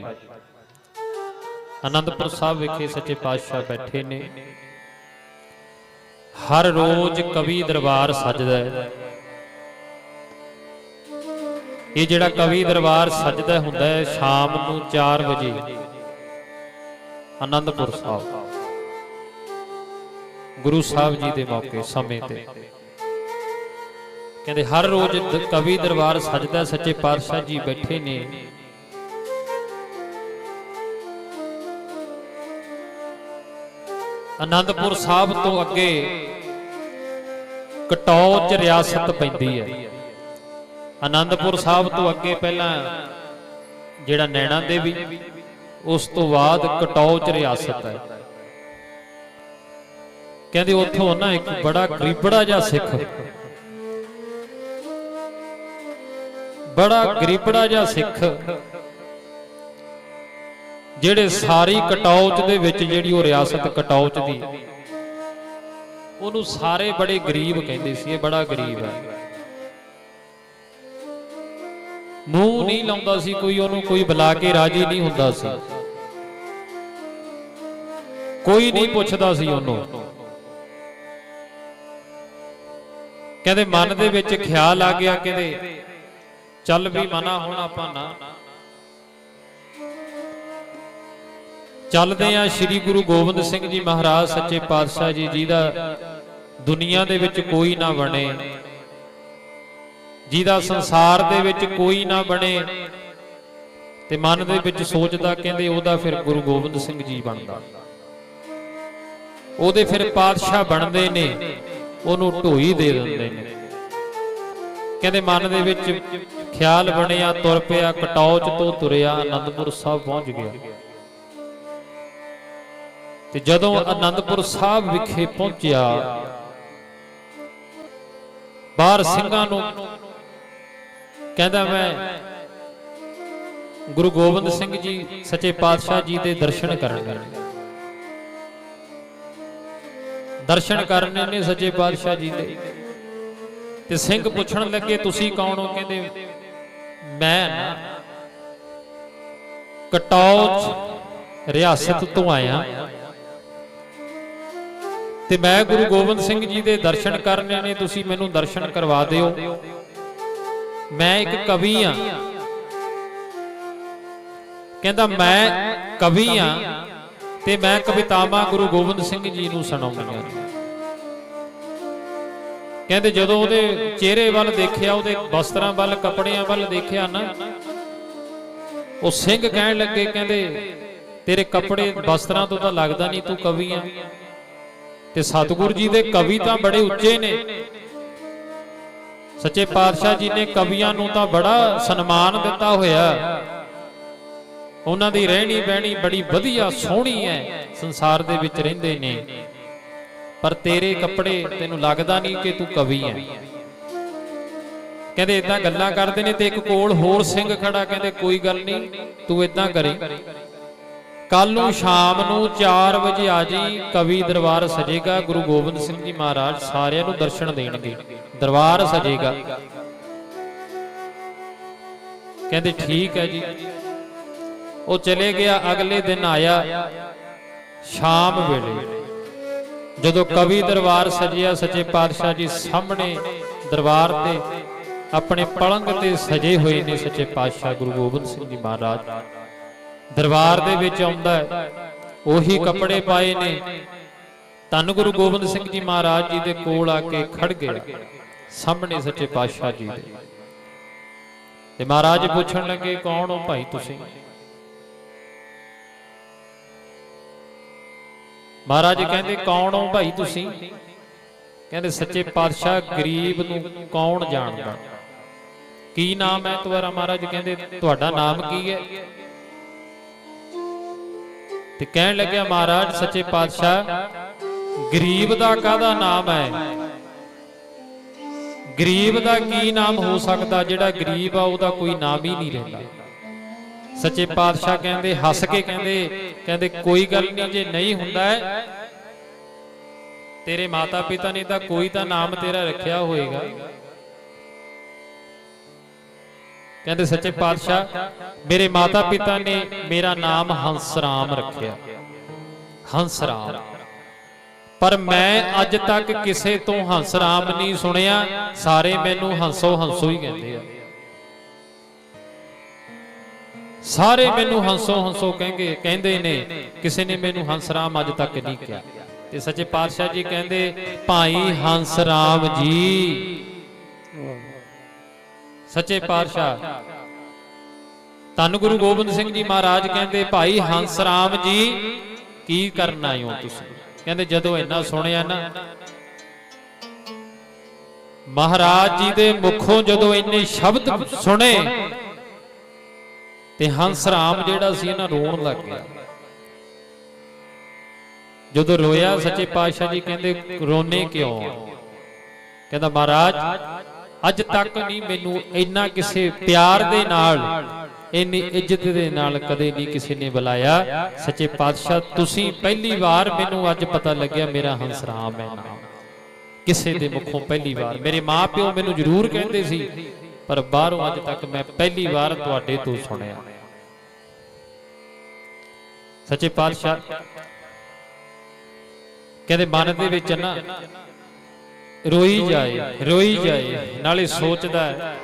ਜੀ। ਆਨੰਦਪੁਰ ਸਾਹਿਬ ਵਿਖੇ ਸੱਚੇ ਪਾਤਸ਼ਾਹ ਬੈਠੇ ਨੇ। ਹਰ ਰੋਜ਼ ਕਵੀ ਦਰਬਾਰ ਸਜਦਾ ਹੈ। ਇਹ ਜਿਹੜਾ ਕਵੀ ਦਰਬਾਰ ਸਜਦਾ ਹੁੰਦਾ ਹੈ ਸ਼ਾਮ ਨੂੰ 4 ਵਜੇ। ਅਨੰਦਪੁਰ ਸਾਹਿਬ। ਗੁਰੂ ਸਾਹਿਬ ਜੀ ਦੇ ਮੌਕੇ, ਸਮੇਂ ਤੇ। ਕਹਿੰਦੇ ਹਰ ਰੋਜ਼ ਕਵੀ ਦਰਬਾਰ ਸਜਦਾ ਸੱਚੇ ਪਾਤਸ਼ਾਹ ਜੀ ਬੈਠੇ ਨੇ। ਆਨੰਦਪੁਰ ਸਾਹਿਬ ਤੋਂ ਅੱਗੇ ਕਟੌਚ ਰਿਆਸਤ ਪੈਂਦੀ ਹੈ। ਆਨੰਦਪੁਰ ਸਾਹਿਬ ਤੋਂ ਅੱਗੇ ਪਹਿਲਾਂ ਜਿਹੜਾ ਨੈਣਾ ਦੇਵੀ, ਉਸ ਤੋਂ ਬਾਅਦ ਕਟੌਚ ਰਿਆਸਤ ਹੈ। ਕਹਿੰਦੇ ਉੱਥੋਂ ਨਾ ਇੱਕ ਬੜਾ ਗਰੀਬੜਾ ਜਿਹਾ ਸਿੱਖ। ਬੜਾ ਗਰੀਬੜਾ ਜਿਹਾ ਸਿੱਖ ਜਿਹੜੇ ਸਾਰੀ ਕਟੌਚ ਦੇ ਵਿੱਚ ਜਿਹੜੀ ਉਹ ਰਿਆਸਤ ਕਟੌਚ ਦੀ ਉਹਨੂੰ ਸਾਰੇ ਬੜੇ ਗਰੀਬ ਕਹਿੰਦੇ ਸੀ, ਇਹ ਬੜਾ ਗਰੀਬ ਹੈ। ਮੂੰਹ ਨਹੀਂ ਲਾਉਂਦਾ ਸੀ ਕੋਈ ਉਹਨੂੰ, ਕੋਈ ਬੁਲਾ ਕੇ ਰਾਜੀ ਨਹੀਂ ਹੁੰਦਾ ਸੀ। ਕੋਈ ਨਹੀਂ ਪੁੱਛਦਾ ਸੀ ਉਹਨੂੰ। ਕਹਿੰਦੇ ਮਨ ਦੇ ਵਿੱਚ ਖਿਆਲ ਆ ਗਿਆ, ਕਹਿੰਦੇ ਚੱਲ ਵੀ ਮਨਾ ਹੁਣ ਆਪਾਂ ਨਾ ਚੱਲਦੇ ਆ ਸ੍ਰੀ ਗੁਰੂ ਗੋਬਿੰਦ ਸਿੰਘ ਜੀ ਮਹਾਰਾਜ ਸੱਚੇ ਪਾਤਸ਼ਾਹ ਜੀ ਜਿਹਦਾ ਦੁਨੀਆ ਦੇ ਵਿੱਚ ਕੋਈ ਨਾ ਬਣੇ, ਜਿਹਦਾ ਸੰਸਾਰ ਦੇ ਵਿੱਚ ਕੋਈ ਨਾ ਬਣੇ ਤੇ ਮਨ ਦੇ ਵਿੱਚ ਸੋਚਦਾ ਕਹਿੰਦੇ ਉਹਦਾ ਫਿਰ ਗੁਰੂ ਗੋਬਿੰਦ ਸਿੰਘ ਜੀ ਬਣਦਾ। ਉਹਦੇ ਫਿਰ ਪਾਤਸ਼ਾਹ ਬਣਦੇ ਨੇ, ਉਹਨੂੰ ਢੋਈ ਦੇ ਦਿੰਦੇ ਨੇ। ਕਹਿੰਦੇ ਮਨ ਦੇ ਵਿੱਚ ਖਿਆਲ ਬਣਿਆ, ਤੁਰ ਪਿਆ, ਕਟੌਚ ਤੋਂ ਤੁਰਿਆ, ਅਨੰਦਪੁਰ ਸਾਹਿਬ ਪਹੁੰਚ ਗਿਆ। ਤੇ ਜਦੋਂ ਆਨੰਦਪੁਰ ਸਾਹਿਬ ਵਿਖੇ ਪਹੁੰਚਿਆ ਬਾਹਰ ਸਿੰਘਾਂ ਨੂੰ ਕਹਿੰਦਾ ਮੈਂ ਗੁਰੂ ਗੋਬਿੰਦ ਸਿੰਘ ਜੀ ਸੱਚੇ ਪਾਤਸ਼ਾਹ ਜੀ ਦੇ ਦਰਸ਼ਨ ਕਰਨੇ ਨੇ ਦਰਸ਼ਨ ਕਰਨੇ ਨੇ ਸੱਚੇ ਪਾਤਸ਼ਾਹ ਜੀ ਦੇ। ਤੇ ਸਿੰਘ ਪੁੱਛਣ ਲੱਗੇ ਤੁਸੀਂ ਕੌਣ ਹੋ? ਕਹਿੰਦੇ ਮੈਂ ਨਾ ਕਟੌਚ ਰਿਆਸਤ ਤੋਂ ਆਇਆ। ਤੇ ਮੈਂ ਗੁਰੂ ਗੋਬਿੰਦ ਸਿੰਘ ਜੀ ਦੇ ਦਰਸ਼ਨ ਕਰਨੇ ਨੇ ਤੁਸੀਂ ਮੈਨੂੰ ਦਰਸ਼ਨ ਕਰਵਾ ਦਿਓ। ਮੈਂ ਇੱਕ ਕਵੀ ਆ ਕਹਿੰਦਾ ਮੈਂ ਕਵੀ ਆ ਤੇ ਮੈਂ ਕਵਿਤਾਵਾਂ ਗੁਰੂ ਗੋਬਿੰਦ ਸਿੰਘ ਜੀ ਨੂੰ ਸੁਣਾਉਂਦੀਆਂ ਕਹਿੰਦੇ ਜਦੋਂ ਉਹਦੇ ਚਿਹਰੇ ਵੱਲ ਦੇਖਿਆ, ਉਹਦੇ ਵਸਤਰਾਂ ਵੱਲ, ਕੱਪੜਿਆਂ ਵੱਲ ਦੇਖਿਆ ਨਾ, ਉਹ ਸਿੰਘ ਕਹਿਣ ਲੱਗੇ, ਕਹਿੰਦੇ, ਤੇਰੇ ਕੱਪੜੇ ਵਸਤਰਾਂ ਤੋਂ ਤਾਂ ਲੱਗਦਾ ਨਹੀਂ ਤੂੰ ਕਵੀ ਆ ਤੇ ਸਤਿਗੁਰੂ ਜੀ ਦੇ ਕਵੀ ਤਾਂ ਬੜੇ ਉੱਚੇ ਨੇ। ਸੱਚੇ ਪਾਤਸ਼ਾਹ ਜੀ ਨੇ ਕਵੀਆਂ ਨੂੰ ਤਾਂ ਬੜਾ ਸਨਮਾਨ ਦਿੱਤਾ ਹੋਇਆ। ਉਹਨਾਂ ਦੀ ਰਹਿਣੀ ਬਹਿਣੀ ਬੜੀ ਵਧੀਆ, ਸੋਹਣੀ ਹੈ ਸੰਸਾਰ ਦੇ ਵਿੱਚ ਰਹਿੰਦੇ ਨੇ। ਪਰ ਤੇਰੇ ਕੱਪੜੇ ਤੈਨੂੰ ਲੱਗਦਾ ਨਹੀਂ ਕਿ ਤੂੰ ਕਵੀ ਹੈ ਕਹਿੰਦੇ ਇਦਾਂ ਗੱਲਾਂ ਕਰਦੇ ਨੇ ਤੇ ਇੱਕ ਕੋਲ ਹੋਰ ਸਿੰਘ ਖੜਾ, ਕਹਿੰਦੇ ਕੋਈ ਗੱਲ ਨਹੀਂ, ਤੂੰ ਇਦਾਂ ਕਰੇ। ਕੱਲ ਨੂੰ ਸ਼ਾਮ ਨੂੰ 4 ਵਜੇ ਆ ਜੀ, ਕਵੀ ਦਰਬਾਰ ਸਜੇਗਾ, ਗੁਰੂ ਗੋਬਿੰਦ ਸਿੰਘ ਜੀ ਮਹਾਰਾਜ ਸਾਰਿਆਂ ਨੂੰ ਦਰਸ਼ਨ ਦੇਣਗੇ। ਦਰਬਾਰ ਸਜੇਗਾ। ਕਹਿੰਦੇ, ਠੀਕ ਹੈ ਜੀ। ਉਹ ਚਲੇ ਗਿਆ, ਅਗਲੇ ਦਿਨ ਆਇਆ ਸ਼ਾਮ ਵੇਲੇ। ਜਦੋਂ ਕਵੀ ਦਰਬਾਰ ਸਜਿਆ, ਸੱਚੇ ਪਾਤਸ਼ਾਹ ਜੀ ਸਾਹਮਣੇ ਦਰਬਾਰ ਤੇ ਆਪਣੇ ਪਲੰਗ ਤੇ ਸਜੇ ਹੋਏ ਨੇ ਸੱਚੇ ਪਾਤਸ਼ਾਹ ਗੁਰੂ ਗੋਬਿੰਦ ਸਿੰਘ ਜੀ ਮਹਾਰਾਜ। ਦਰਬਾਰ ਦੇ ਵਿੱਚ ਆਉਂਦਾ ਹੈ। ਉਹੀ ਕੱਪੜੇ ਪਾਏ ਨੇ। ਧੰਨ ਗੁਰੂ ਗੋਬਿੰਦ ਸਿੰਘ ਜੀ ਮਹਾਰਾਜ ਜੀ ਦੇ ਕੋਲ ਆ ਕੇ ਖੜ ਗਏ। ਸਾਹਮਣੇ ਸੱਚੇ ਪਾਤਸ਼ਾਹ ਜੀ ਦੇ। ਤੇ ਮਹਾਰਾਜ ਪੁੱਛਣ ਲੱਗੇ ਕੌਣ ਹੋ ਭਾਈ ਤੁਸੀਂ? ਮਹਾਰਾਜ ਕਹਿੰਦੇ ਕੌਣ ਹੋ ਭਾਈ ਤੁਸੀਂ? ਕਹਿੰਦੇ ਸੱਚੇ ਪਾਤਸ਼ਾਹ ਗਰੀਬ ਨੂੰ ਕੌਣ ਜਾਣਦਾ? ਕੀ ਨਾਮ ਹੈ ਤੁਹਾਡਾ? ਮਹਾਰਾਜ ਕਹਿੰਦੇ ਤੁਹਾਡਾ ਨਾਮ ਕੀ ਹੈ? ਤੇ ਕਹਿਣ ਲੱਗਿਆ, ਮਹਾਰਾਜ, ਸੱਚੇ ਪਾਤਸ਼ਾਹ, ਗਰੀਬ ਦਾ ਕਾਹਦਾ ਨਾਮ ਹੈ? ਗਰੀਬ ਦਾ ਕੀ ਨਾਮ ਹੋ ਸਕਦਾ? ਜਿਹੜਾ ਗਰੀਬ ਆ, ਉਹਦਾ ਕੋਈ ਨਾਮ ਹੀ ਨਹੀਂ ਰਹਿੰਦਾ। ਸੱਚੇ ਪਾਤਸ਼ਾਹ ਕਹਿੰਦੇ, ਹੱਸ ਕੇ ਕਹਿੰਦੇ ਕਹਿੰਦੇ, ਕੋਈ ਗੱਲ ਨਹੀਂ, ਜੇ ਨਹੀਂ ਹੁੰਦਾ ਤੇਰੇ ਮਾਤਾ ਪਿਤਾ ਨੇ ਤਾਂ ਕੋਈ ਤਾਂ ਨਾਮ ਤੇਰਾ ਰੱਖਿਆ ਹੋਏਗਾ। ਕਹਿੰਦੇ ਸੱਚੇ ਪਾਤਸ਼ਾਹ, ਮੇਰੇ ਮਾਤਾ ਪਿਤਾ ਨੇ ਮੇਰਾ ਨਾਮ ਹੰਸਰਾਮ ਰੱਖਿਆ। ਹੰਸਰਾਮ। ਪਰ ਮੈਂ ਅੱਜ ਤੱਕ ਕਿਸੇ ਤੋਂ ਹੰਸ ਰਾਮ ਨਹੀਂ ਸੁਣਿਆ, ਸਾਰੇ ਮੈਨੂੰ ਹੰਸੋ ਹੰਸੋ ਹੀ ਕਹਿੰਦੇ ਆ। ਸਾਰੇ ਮੈਨੂੰ ਹੰਸੋ ਹੰਸੋ ਕਹਿੰਗੇ, ਕਹਿੰਦੇ ਨੇ, ਕਿਸੇ ਨੇ ਮੈਨੂੰ ਹੰਸਰਾਮ ਅੱਜ ਤੱਕ ਨਹੀਂ ਕਿਹਾ। ਤੇ ਸੱਚੇ ਪਾਤਸ਼ਾਹ ਜੀ ਕਹਿੰਦੇ, ਭਾਈ ਹੰਸਰਾਮ ਜੀ। ਸੱਚੇ ਪਾਤਸ਼ਾਹ। ਧੰਨ ਗੁਰੂ ਗੋਬਿੰਦ ਸਿੰਘ ਜੀ ਮਹਾਰਾਜ ਕਹਿੰਦੇ, ਭਾਈ ਹੰਸ ਰਾਮ ਜੀ, ਕੀ ਕਰਨ ਆਏ ਹੋ ਤੁਸੀਂ? ਕਹਿੰਦੇ, ਜਦੋਂ ਇੰਨਾ ਸੁਣਿਆ ਨਾ, ਮਹਾਰਾਜ ਜੀ ਦੇ ਮੁਖੋਂ ਜਦੋਂ ਇੰਨੇ ਸ਼ਬਦ ਸੁਣੇ, ਤੇ ਹੰਸ ਰਾਮ ਜਿਹੜਾ ਸੀ ਨਾ ਰੋਣ ਲੱਗ ਗਿਆ। ਜਦੋਂ ਰੋਇਆ, ਸੱਚੇ ਪਾਤਸ਼ਾਹ ਜੀ ਕਹਿੰਦੇ, ਰੋਨੇ ਕਿਉਂ? ਕਹਿੰਦਾ, ਮਹਾਰਾਜ ਅੱਜ ਤੱਕ ਨਹੀਂ ਮੈਨੂੰ ਇੰਨਾ ਕਿਸੇ ਪਿਆਰ ਦੇ ਨਾਲ, ਇੰਨੀ ਇੱਜ਼ਤ ਦੇ ਨਾਲ ਕਦੇ ਨਹੀਂ ਕਿਸੇ ਨੇ ਬੁਲਾਇਆ। ਸੱਚੇ ਪਾਤਸ਼ਾਹ, ਤੁਸੀਂ ਪਹਿਲੀ ਵਾਰ ਮੈਨੂੰ ਅੱਜ ਪਤਾ ਲੱਗਿਆ ਮੇਰਾ ਹੰਸ ਹੈ ਨਾਮ ਕਿਸੇ ਦੇ ਮੁਖੋਂ ਪਹਿਲੀ ਵਾਰ। ਮੇਰੇ ਮਾਪਿਓ ਮੈਨੂੰ ਜ਼ਰੂਰ ਕਹਿੰਦੇ ਸੀ, ਪਰ ਬਾਹਰੋਂ ਅੱਜ ਤੱਕ ਮੈਂ ਪਹਿਲੀ ਵਾਰ ਤੁਹਾਡੇ ਤੋਂ ਸੁਣਿਆ। ਸੱਚੇ ਪਾਤਸ਼ਾਹ, ਕਹਿੰਦੇ ਮਨ ਦੇ ਵਿੱਚ ਨਾ ਰੋਈ ਜਾਏ ਰੋਈ ਜਾਏ ਨਾਲੇ ਸੋਚਦਾ ਹੈ।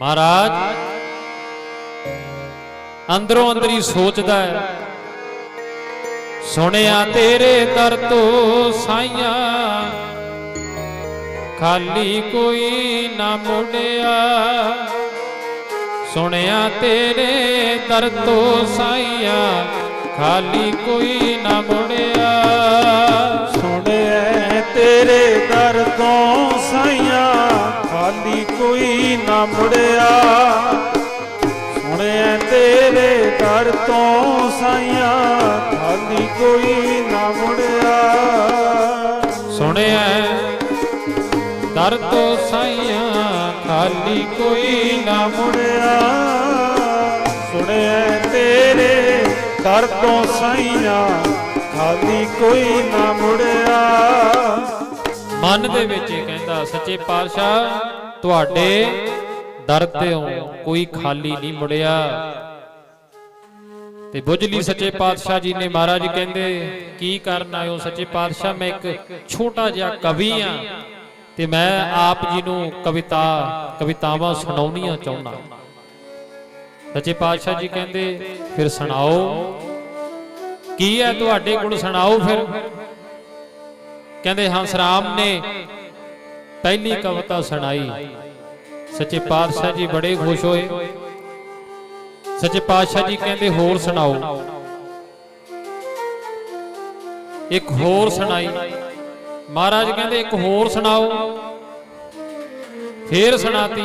ਮਹਾਰਾਜ ਅੰਦਰੋਂ ਅੰਦਰੀ ਸੋਚਦਾ ਹੈ। ਸੁਣਿਆ ਤੇਰੇ ਦਰ ਤੋਂ ਸਾਈਆਂ। ਖਾਲੀ ਕੋਈ ਨਾ ਮੁੜਿਆ। ਸੁਣਿਆ ਤੇਰੇ ਦਰ ਤੋਂ ਸਾਈਆਂ। ਖਾਲੀ ਕੋਈ ਨਾ ਮੁੜਿਆ। ਸੁਣਿਐ ਤੇਰੇ ਦਰ ਤੋਂ ਸਾਈਆਂ ਖਾਲੀ ਕੋਈ ਨਾ ਮੁੜਿਆ। ਸੁਣਿਐ ਤੇਰੇ ਦਰ ਤੋਂ ਸਾਈਆਂ ਖਾਲੀ ਕੋਈ ਨਾ ਮੁੜਿਆ। ਸੁਣਿਆ ਦਰ ਤੋਂ ਸਾਈਆਂ ਖਾਲੀ ਕੋਈ ਨਾ ਮੁੜਿਆ। ਸੁਣਿਐ ਤੇਰੇ ਦਰ ਤੋਂ ਸਾਈਆਂ, ਖਾਲੀ ਕੋਈ ਨਾ ਮੁੜਿਆ। ਮਨ ਦੇ ਵਿੱਚ ਇਹ ਕਹਿੰਦਾ, ਸੱਚੇ ਪਾਤਸ਼ਾਹ, ਤੁਹਾਡੇ ਦਰ ਤੇ ਕੋਈ ਖਾਲੀ ਨਹੀਂ ਮੁੜਿਆ। ਤੇ ਬੁੱਝ ਲਈ ਸੱਚੇ ਪਾਤਸ਼ਾਹ ਜੀ ਨੇ ਮਹਾਰਾਜ ਕਹਿੰਦੇ, ਕੀ ਕਰਨ ਆਇਓ ਸੱਚੇ ਪਾਤਸ਼ਾਹ? ਮੈਂ ਇੱਕ ਛੋਟਾ ਜਿਹਾ ਕਵੀ ਆ ਤੇ ਮੈਂ ਆਪ ਜੀ ਨੂੰ ਕਵਿਤਾ, ਕਵਿਤਾਵਾਂ ਸੁਣਾਉਣੀਆਂ ਚਾਹੁੰਦਾ। ਸੱਚੇ ਪਾਤਸ਼ਾਹ ਜੀ ਕਹਿੰਦੇ, ਫਿਰ ਸੁਣਾਓ। ਕੀ ਹੈ ਤੁਹਾਡੇ ਕੋਲ ਸੁਣਾਓ ਫਿਰ? ਕਹਿੰਦੇ ਹੰਸ ਰਾਮ ਨੇ ਪਹਿਲੀ ਕਵਿਤਾ ਸੁਣਾਈ। ਸੱਚੇ ਪਾਤਸ਼ਾਹ ਜੀ ਬੜੇ ਖੁਸ਼ ਹੋਏ। ਸੱਚੇ ਪਾਤਸ਼ਾਹ ਜੀ ਕਹਿੰਦੇ, ਹੋਰ ਸੁਣਾਓ। ਇੱਕ ਹੋਰ ਸੁਣਾਈ। ਮਹਾਰਾਜ ਕਹਿੰਦੇ, ਇੱਕ ਹੋਰ ਸੁਣਾਓ। ਫੇਰ ਸੁਣਾਤੀ।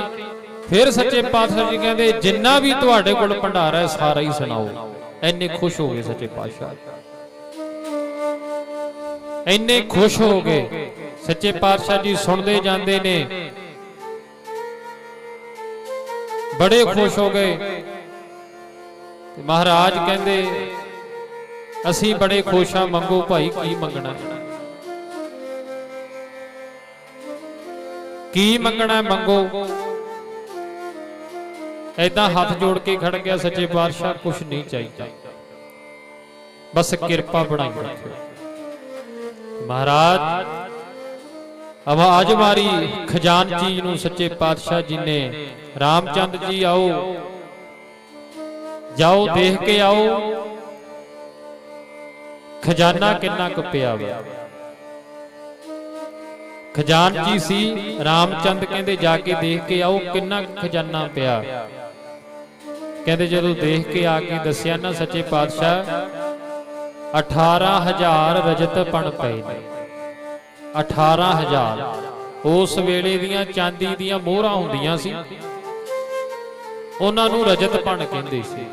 ਫਿਰ ਸੱਚੇ ਪਾਤਸ਼ਾਹ ਜੀ ਕਹਿੰਦੇ, ਜਿੰਨਾ ਵੀ ਤੁਹਾਡੇ ਕੋਲ ਭੰਡਾਰਾ ਹੈ, ਸਾਰਾ ਹੀ ਸੁਣਾਓ। ਐਨੇ ਖੁਸ਼ ਹੋ ਗਏ ਸੱਚੇ ਪਾਤਸ਼ਾਹ। ਇੰਨੇ ਖੁਸ਼ ਹੋ ਗਏ। ਸੱਚੇ ਪਾਤਸ਼ਾਹ ਜੀ ਸੁਣਦੇ ਜਾਂਦੇ ਨੇ। ਬੜੇ ਖੁਸ਼ ਹੋ ਗਏ। ਤੇ ਮਹਾਰਾਜ ਕਹਿੰਦੇ, ਅਸੀਂ ਬੜੇ ਖੁਸ਼ ਆ ਮੰਗੋ ਭਾਈ, ਕੀ ਮੰਗਣਾ? ਕੀ ਮੰਗਣਾ ਮੰਗੋ? ਐਦਾਂ ਹੱਥ ਜੋੜ ਕੇ ਖੜ ਗਿਆ ਸੱਚੇ ਪਾਤਸ਼ਾਹ ਕੁਝ ਨਹੀਂ ਚਾਹੀਦਾ। ਬਸ ਕਿਰਪਾ ਬਣਾਈ ਰੱਖਿਓ। ਮਹਾਰਾਜ ਆਵਾਜ਼ ਮਾਰੀ ਖਜ਼ਾਨਚੀ ਨੂੰ ਸੱਚੇ ਪਾਤਸ਼ਾਹ ਜੀ ਨੇ, ਰਾਮਚੰਦ ਜੀ ਆਓ। ਜਾਓ, ਦੇਖ ਕੇ ਆਓ। ਖਜ਼ਾਨਾ ਕਿੰਨਾ ਕੁ ਪਿਆ ਵਾ। ਖਜ਼ਾਨਚੀ ਸੀ, ਰਾਮਚੰਦ ਕਹਿੰਦੇ ਜਾ ਕੇ ਦੇਖ ਕੇ ਆਓ ਕਿੰਨਾ ਕੁ ਖਜ਼ਾਨਾ ਪਿਆ। ਕਹਿੰਦੇ ਜਦੋਂ ਦੇਖ ਕੇ ਆ ਕੇ ਦੱਸਿਆ ਨਾ ਸੱਚੇ ਪਾਤਸ਼ਾਹ 18000 ਰਜਤ ਪਣ ਪਏ ਨੇ। 18000 ਉਸ ਵੇਲੇ ਦੀਆਂ ਚਾਂਦੀ ਦੀਆਂ ਮੋਹਰਾਂ ਹੁੰਦੀਆਂ ਸੀ। ਉਹਨਾਂ ਨੂੰ ਰਜਤ ਪਣ ਕਹਿੰਦੇ ਸੀ।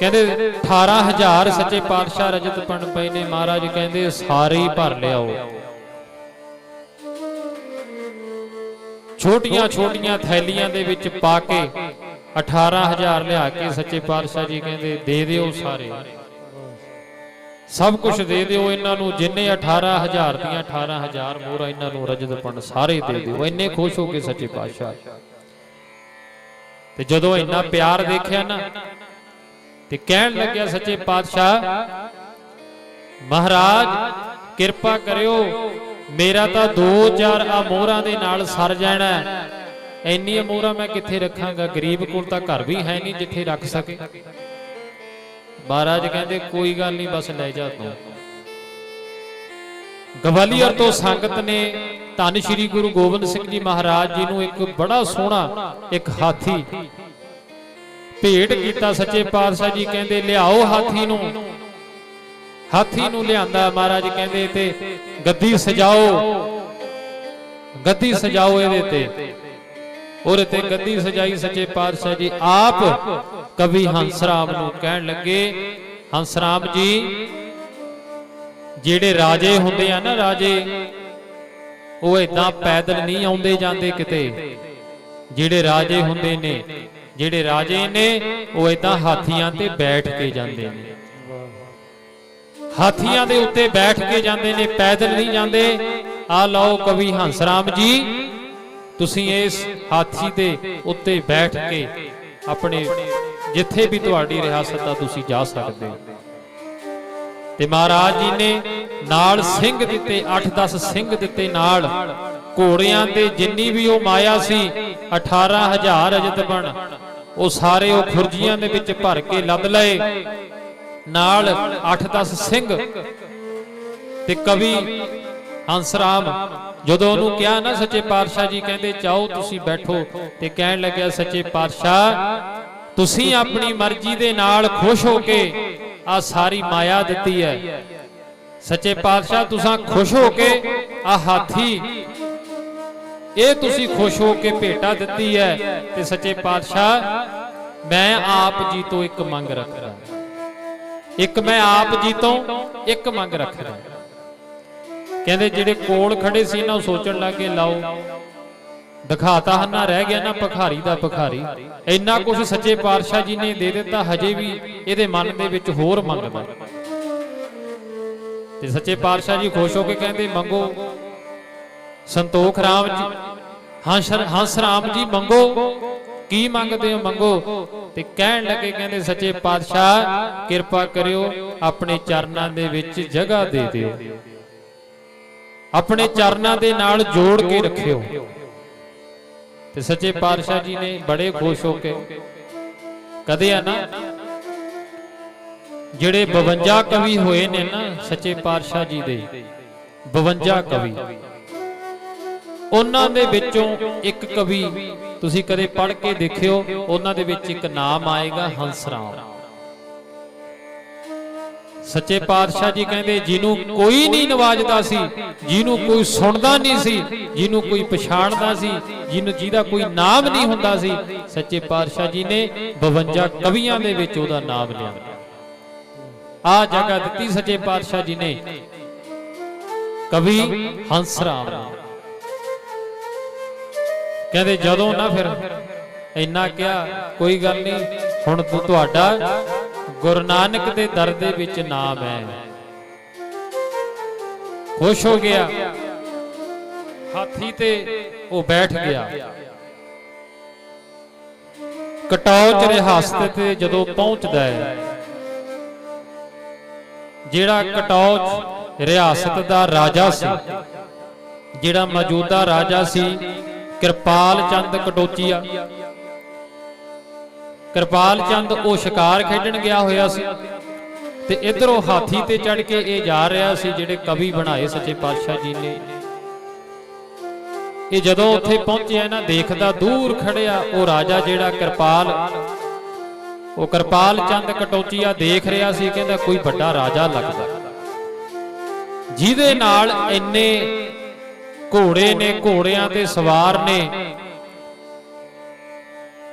ਕਹਿੰਦੇ 18000 ਸੱਚੇ ਪਾਤਸ਼ਾਹ ਰਜਤ ਪਣ ਪਏ ਨੇ। ਮਹਾਰਾਜ ਕਹਿੰਦੇ, ਸਾਰੇ ਹੀ ਭਰ ਲਿਆਓ। ਛੋਟੀਆਂ ਛੋਟੀਆਂ ਥੈਲੀਆਂ ਦੇ ਵਿੱਚ ਪਾ ਕੇ 18000 ਲਿਆ ਕੇ ਸੱਚੇ ਪਾਤਸ਼ਾਹ ਜੀ ਕਹਿੰਦੇ, ਦੇ ਦਿਓ ਸਾਰੇ। ਸਭ ਕੁਝ ਦੇ ਦਿਓ ਇਹਨਾਂ ਨੂੰ, ਜਿੰਨੇ 18000 ਦੀਆਂ 18000 ਮੋਹਰਾਂ ਇਹਨਾਂ ਨੂੰ ਰਜਤ ਸਾਰੇ ਦੇ ਦਿਓ। ਇੰਨੇ ਖੁਸ਼ ਹੋ ਕੇ ਸੱਚੇ ਪਾਤਸ਼ਾਹ। ਤੇ ਜਦੋਂ ਇੰਨਾ ਪਿਆਰ ਦੇਖਿਆ ਨਾ, ਤੇ ਕਹਿਣ ਲੱਗਿਆ ਸੱਚੇ ਪਾਤਸ਼ਾਹ, ਮਹਾਰਾਜ, ਕਿਰਪਾ ਕਰਿਓ, ਮੇਰਾ ਤਾਂ 2-4 ਆ ਮੋਹਰਾਂ ਦੇ ਨਾਲ ਸਰ ਜਾਣਾ ਇੰਨੀਆਂ ਮੋਹਰਾਂ ਮੈਂ ਕਿੱਥੇ ਰੱਖਾਂਗਾ? ਗਰੀਬ ਕੋਲ ਤਾਂ ਘਰ ਵੀ ਹੈ ਨਹੀਂ ਜਿੱਥੇ ਰੱਖ ਸਕੇ। ਮਹਾਰਾਜ ਕਹਿੰਦੇ, ਕੋਈ ਗੱਲ ਨਹੀਂ, ਬਸ ਲੈ ਜਾ ਤੂੰ। ਗਵਾਲੀਅਰ ਤੋਂ ਸੰਗਤ ਨੇ ਧੰਨ ਸ਼੍ਰੀ ਗੁਰੂ ਗੋਬਿੰਦ ਸਿੰਘ ਜੀ ਮਹਾਰਾਜ ਜੀ ਨੂੰ ਇੱਕ ਬੜਾ ਸੋਹਣਾ ਇੱਕ ਹਾਥੀ ਭੇਟ ਕੀਤਾ ਸੱਚੇ ਪਾਤਸ਼ਾਹ ਜੀ ਕਹਿੰਦੇ, ਲਿਆਓ ਹਾਥੀ ਨੂੰ। ਹਾਥੀ ਨੂੰ ਲਿਆਂਦਾ ਮਹਾਰਾਜ ਕਹਿੰਦੇ ਤੇ ਗੱਦੀ ਸਜਾਓ। ਗੱਦੀ ਸਜਾਓ ਇਹਦੇ ਤੇ। ਉਹਦੇ ਤੇ ਗੱਦੀ ਸਜਾਈ ਸੱਚੇ ਪਾਤਸ਼ਾਹ ਜੀ ਆਪ ਕਵੀ ਹੰਸਰਾਮ ਨੂੰ ਕਹਿਣ ਲੱਗੇ, ਹੰਸਰਾਮ ਜੀ, ਜਿਹੜੇ ਰਾਜੇ ਹੁੰਦੇ ਆ ਨਾ ਰਾਜੇ, ਉਹ ਇਦਾਂ ਪੈਦਲ ਨਹੀਂ ਆਉਂਦੇ ਜਾਂਦੇ ਕਿਤੇ। ਜਿਹੜੇ ਰਾਜੇ ਹੁੰਦੇ ਨੇ, ਜਿਹੜੇ ਰਾਜੇ ਨੇ, ਉਹ ਇਦਾਂ ਹਾਥੀਆਂ ਤੇ ਬੈਠ ਕੇ ਜਾਂਦੇ ਨੇ। ਹਾਥੀਆਂ ਦੇ ਉੱਤੇ ਬੈਠ ਕੇ ਜਾਂਦੇ ਨੇ, ਪੈਦਲ ਨਹੀਂ ਜਾਂਦੇ। ਆ ਲਓ ਕਵੀ ਹੰਸਰਾਮ ਜੀ ਤੁਸੀਂ ਇਸ ਹਾਥੀ ਦੇ ਉੱਤੇ ਬੈਠ ਕੇ ਆਪਣੇ ਜਿੱਥੇ ਵੀ ਤੁਹਾਡੀ ਰਿਆਸਤ ਆ, ਤੁਸੀਂ ਜਾ ਸਕਦੇ ਹੋ। ਤੇ ਮਹਾਰਾਜ ਜੀ ਨੇ ਨਾਲ ਸਿੰਘ ਦਿੱਤੇ 8-10 ਸਿੰਘ ਦਿੱਤੇ ਨਾਲ। ਘੋੜਿਆਂ ਤੇ ਜਿੰਨੀ ਵੀ ਉਹ ਮਾਇਆ ਸੀ 18000 ਅਜਤ ਬਣ ਉਹ ਸਾਰੇ ਉਹ ਖੁਰਜੀਆਂ ਦੇ ਵਿੱਚ ਭਰ ਕੇ ਲੱਦ ਲਏ। ਨਾਲ 8-10 ਸਿੰਘ ਤੇ ਕਵੀ ਹੰਸਰਾਮ, ਜਦੋਂ ਉਹਨੂੰ ਕਿਹਾ ਨਾ, ਸੱਚੇ ਪਾਤਸ਼ਾਹ ਜੀ, ਕਹਿੰਦੇ ਚਾਹੋ ਤੁਸੀਂ ਬੈਠੋ। ਤੇ ਕਹਿਣ ਲੱਗਿਆ, ਸੱਚੇ ਪਾਤਸ਼ਾਹ, ਤੁਸੀਂ ਆਪਣੀ ਮਰਜ਼ੀ ਦੇ ਨਾਲ ਖੁਸ਼ ਹੋ ਕੇ ਆ ਸਾਰੀ ਮਾਇਆ ਦਿੱਤੀ ਹੈ। ਸੱਚੇ ਪਾਤਸ਼ਾਹ, ਤੁਸੀਂ ਖੁਸ਼ ਹੋ ਕੇ ਆ ਹਾਥੀ, ਇਹ ਤੁਸੀਂ ਖੁਸ਼ ਹੋ ਕੇ ਭੇਟਾ ਦਿੱਤੀ ਹੈ। ਤੇ ਸੱਚੇ ਪਾਤਸ਼ਾਹ, ਮੈਂ ਆਪ ਜੀ ਤੋਂ ਇੱਕ ਮੰਗ ਰੱਖਦਾ। ਇੱਕ ਮੈਂ ਆਪ ਜੀ ਤੋਂ ਇੱਕ ਮੰਗ ਰੱਖਦਾ। ਕਹਿੰਦੇ ਜਿਹੜੇ ਕੋਲ ਖੜੇ ਸੀ ਇਹਨਾਂ ਉਹ ਸੋਚਣ ਲੱਗੇ, ਲਾਓ, ਦਿਖਾਤਾ ਹੰਨਾ, ਰਹਿ ਗਿਆ ਨਾ ਭਖਾਰੀ ਦਾ ਭਖਾਰੀ। ਇੰਨਾ ਕੁਝ ਸੱਚੇ ਪਾਤਸ਼ਾਹ ਜੀ ਨੇ ਦੇ ਦਿੱਤਾ, ਹਜੇ ਵੀ ਇਹਦੇ ਮਨ ਦੇ ਵਿੱਚ ਹੋਰ ਮੰਗਦਾ ਤੇ ਸੱਚੇ ਪਾਤਸ਼ਾਹ ਜੀ ਖੁਸ਼ ਹੋ ਕੇ ਕਹਿੰਦੇ, ਮੰਗੋ, ਸੰਤੋਖ ਰਾਮ ਜੀ, ਹੰਸ ਹੰਸ ਰਾਮ ਜੀ, ਮੰਗੋ, ਕੀ ਮੰਗਦੇ ਹੋ, ਮੰਗੋ? ਤੇ ਕਹਿਣ ਲੱਗੇ ਕਹਿੰਦੇ, ਸੱਚੇ ਪਾਤਸ਼ਾਹ, ਕਿਰਪਾ ਕਰਿਓ, ਆਪਣੇ ਚਰਨਾਂ ਦੇ ਵਿੱਚ ਜਗ੍ਹਾ ਦੇ ਦਿਓ। ਆਪਣੇ ਚਰਨਾਂ ਦੇ ਨਾਲ ਜੋੜ ਕੇ ਰੱਖਿਓ। ਤੇ ਸੱਚੇ ਪਾਤਸ਼ਾਹ ਜੀ ਨੇ ਬੜੇ ਖੁਸ਼ ਹੋ ਕੇ ਕਦੇ ਆ ਨਾ ਜਿਹੜੇ 52 ਕਵੀ ਹੋਏ ਨੇ ਨਾ ਸੱਚੇ ਪਾਤਸ਼ਾਹ ਜੀ ਦੇ 52 ਕਵੀ। ਉਹਨਾਂ ਦੇ ਵਿੱਚੋਂ ਇੱਕ ਕਵੀ ਤੁਸੀਂ ਕਦੇ ਪੜ੍ਹ ਕੇ ਦੇਖਿਓ ਉਹਨਾਂ ਦੇ ਵਿੱਚ ਇੱਕ ਨਾਮ ਆਏਗਾ ਹੰਸਰਾਮ ਸੱਚੇ ਪਾਤਸ਼ਾਹ ਜੀ ਕਹਿੰਦੇ, ਜਿਹਨੂੰ ਕੋਈ ਨਹੀਂ ਨਵਾਜਦਾ ਸੀ, ਜਿਹਨੂੰ ਕੋਈ ਸੁਣਦਾ ਨਹੀਂ ਸੀ, ਜਿਹਨੂੰ ਕੋਈ ਪਛਾਣਦਾ ਸੀ, ਜਿਹਨੂੰ ਜਿਹਦਾ ਕੋਈ ਨਾਮ ਨਹੀਂ ਹੁੰਦਾ ਸੀ, ਸੱਚੇ ਪਾਤਸ਼ਾਹ ਜੀ ਨੇ 52 ਕਵੀਆਂ ਦੇ ਵਿੱਚ ਉਹਦਾ ਨਾਮ ਲਿਆ। ਆ ਜਗ੍ਹਾ ਦਿੱਤੀ ਸੱਚੇ ਪਾਤਸ਼ਾਹ ਜੀ ਨੇ। ਕਵੀ ਹੰਸਰਾਮ ਨੂੰ ਕਹਿੰਦੇ, ਜਦੋਂ ਨਾ ਫਿਰ ਇੰਨਾ ਕਿਹਾ, ਕੋਈ ਗੱਲ ਨਹੀਂ, ਹੁਣ ਤੂੰ ਤੁਹਾਡਾ ਗੁਰੂ ਨਾਨਕ ਦੇ ਦਰ ਦੇ ਵਿੱਚ ਨਾਮ ਹੈ। ਖੁਸ਼ ਹੋ ਗਿਆ। ਹਾਥੀ ਤੇ ਉਹ ਬੈਠ ਗਿਆ। ਕਟੌਚ ਰਿਹਾਸਤ ਤੇ ਜਦੋਂ ਪਹੁੰਚਦਾ ਹੈ, ਜਿਹੜਾ ਕਟੌਚ ਰਿਆਸਤ ਦਾ ਰਾਜਾ ਸੀ, ਜਿਹੜਾ ਮੌਜੂਦਾ ਰਾਜਾ ਸੀ ਕਿਰਪਾਲ ਚੰਦ ਕਟੋਚੀਆ ਕਿਰਪਾਲ ਚੰਦ ਉਹ ਸ਼ਿਕਾਰ ਖੇਡਣ ਗਿਆ ਹੋਇਆ ਸੀ। ਤੇ ਇਧਰੋਂ ਹਾਥੀ ਤੇ ਚੜ ਕੇ ਇਹ ਜਾ ਰਿਹਾ ਸੀ ਜਿਹੜੇ ਕਵੀ ਬਣਾਏ ਸੱਚੇ ਪਾਤਸ਼ਾਹ ਜੀ ਨੇ। ਇਹ ਜਦੋਂ ਉੱਥੇ ਪਹੁੰਚਿਆ ਨਾ ਦੇਖਦਾ ਦੂਰ ਖੜਿਆ ਉਹ ਰਾਜਾ ਜਿਹੜਾ ਕਿਰਪਾਲ। ਉਹ ਕਿਰਪਾਲ ਚੰਦ ਕਟੋਚੀਆ ਦੇਖ ਰਿਹਾ ਸੀ ਕਹਿੰਦਾ ਕੋਈ ਵੱਡਾ ਰਾਜਾ ਲੱਗਦਾ। ਜਿਹਦੇ ਨਾਲ ਇੰਨੇ ਘੋੜੇ ਨੇ ਘੋੜਿਆਂ ਤੇ ਸਵਾਰ ਨੇ।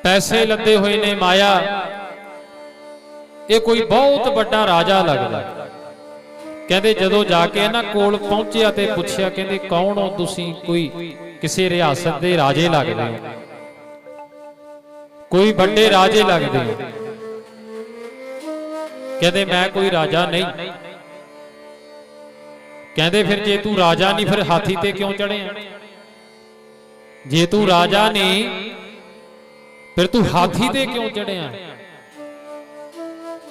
ਪੈਸੇ ਲੱਦੇ ਹੋਏ ਨੇ ਮਾਇਆ। ਇਹ ਕੋਈ ਬਹੁਤ ਵੱਡਾ ਰਾਜਾ ਲੱਗਦਾ। ਕਹਿੰਦੇ ਜਦੋਂ ਜਾ ਕੇ ਇਹਨਾਂ ਕੋਲ ਪਹੁੰਚਿਆ ਤੇ ਪੁੱਛਿਆ, ਕਹਿੰਦੇ, ਕੌਣ ਹੋ ਤੁਸੀਂ? ਕੋਈ ਕਿਸੇ ਰਿਆਸਤ ਦੇ ਰਾਜੇ ਲੱਗਦੇ ਹੋ? ਕੋਈ ਵੱਡੇ ਰਾਜੇ ਲੱਗਦੇ ਹੋ? ਕਹਿੰਦੇ, ਮੈਂ ਕੋਈ ਰਾਜਾ ਨਹੀਂ। ਕਹਿੰਦੇ, ਫਿਰ ਜੇ ਤੂੰ ਰਾਜਾ ਨਹੀਂ, ਫਿਰ ਹਾਥੀ ਤੇ ਕਿਉਂ ਚੜਿਆ ਜੇ ਤੂੰ ਰਾਜਾ ਨਹੀਂ ਫਿਰ ਤੂੰ ਹਾਥੀ ਤੇ ਕਿਉਂ ਚੜਿਆ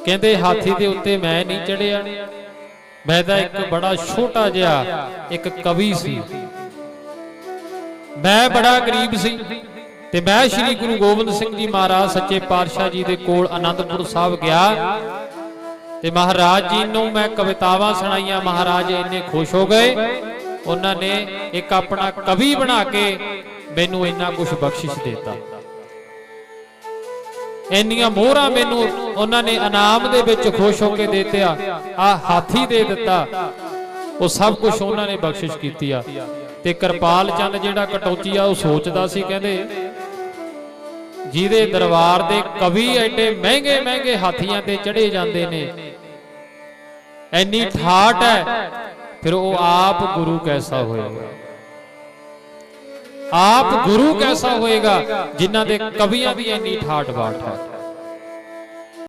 ਕਹਿੰਦੇ ਹਾਥੀ ਦੇ ਉੱਤੇ ਮੈਂ ਨਹੀਂ ਚੜਿਆ ਮੈਂ ਤਾਂ ਇੱਕ ਬੜਾ ਛੋਟਾ ਜਿਹਾ ਇੱਕ ਕਵੀ ਸੀ। ਮੈਂ ਬੜਾ ਗਰੀਬ ਸੀ। ਤੇ ਮੈਂ ਸ੍ਰੀ ਗੁਰੂ ਗੋਬਿੰਦ ਸਿੰਘ ਜੀ ਮਹਾਰਾਜ ਸੱਚੇ ਪਾਤਸ਼ਾਹ ਜੀ ਦੇ ਕੋਲ ਆਨੰਦਪੁਰ ਸਾਹਿਬ ਗਿਆ। ਤੇ ਮਹਾਰਾਜ ਜੀ ਨੂੰ ਮੈਂ ਕਵਿਤਾਵਾਂ ਸੁਣਾਈਆਂ। ਮਹਾਰਾਜ ਇੰਨੇ ਖੁਸ਼ ਹੋ ਗਏ। ਉਹਨਾਂ ਨੇ ਇੱਕ ਆਪਣਾ ਕਵੀ ਬਣਾ ਕੇ ਮੈਨੂੰ ਇੰਨਾ ਕੁਝ ਬਖਸ਼ਿਸ਼ ਦਿੱਤਾ। ਇੰਨੀਆਂ ਮੋਹਰਾਂ ਮੈਨੂੰ ਉਹਨਾਂ ਨੇ ਇਨਾਮ ਦੇ ਵਿੱਚ ਖੁਸ਼ ਹੋ ਕੇ ਦਿੱਤਿਆ। ਆ ਹਾਥੀ ਦੇ ਦਿੱਤਾ। ਉਹ ਸਭ ਕੁਝ ਉਹਨਾਂ ਨੇ ਬਖਸ਼ਿਸ਼ ਕੀਤੀ ਆ। ਤੇ ਕਿਰਪਾਲ ਚੰਦ ਜਿਹੜਾ ਕਟੌਚੀ ਆ, ਉਹ ਸੋਚਦਾ ਸੀ, ਕਹਿੰਦੇ ਜਿਹਦੇ ਦਰਬਾਰ ਦੇ ਕਵੀ ਐਡੇ ਮਹਿੰਗੇ ਮਹਿੰਗੇ ਹਾਥੀਆਂ ਤੇ ਚੜੇ ਜਾਂਦੇ ਨੇ। ਐਨੀ ਠਾਟ ਹੈ। ਫਿਰ ਉਹ ਆਪ ਗੁਰੂ ਕੈਸਾ ਹੋਏਗਾ ਆਪ ਗੁਰੂ ਕੈਸਾ ਹੋਏਗਾ ਜਿਨ੍ਹਾਂ ਦੇ ਕਵੀਆਂ ਦੀ ਇੰਨੀ ਠਾਠ ਬਾਟ ਹੈ।